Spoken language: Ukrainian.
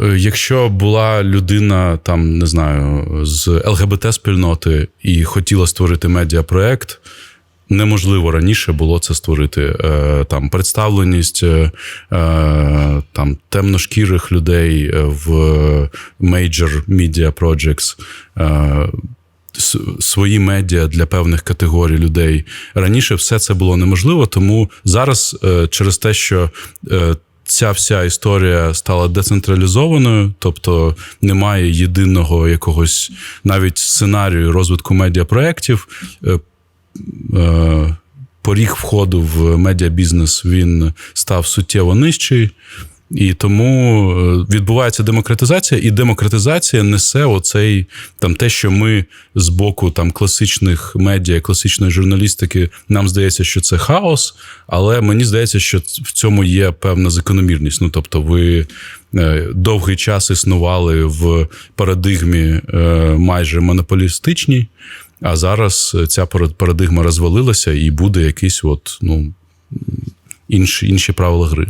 Е, Якщо була людина, там не знаю, з ЛГБТ-спільноти і хотіла створити медіапроект, неможливо раніше було це створити. Е, Там представленість е, там, темношкірих людей в major media projects. Свої медіа для певних категорій людей раніше все це було неможливо, тому зараз через те, що ця вся історія стала децентралізованою, тобто немає єдиного якогось навіть сценарію розвитку медіапроєктів. е, е, Поріг входу в медіабізнес він став суттєво нижчий, і тому е, відбувається демократизація, і демократизація несе оцей там те, що ми з боку там класичних медіа, класичної журналістики, нам здається, що це хаос, але мені здається, що в цьому є певна закономірність. Ну тобто, ви е, довгий час існували в парадигмі е, майже монополістичній. А зараз ця парадигма розвалилася і буде якийсь от, ну, інші, інші правила гри.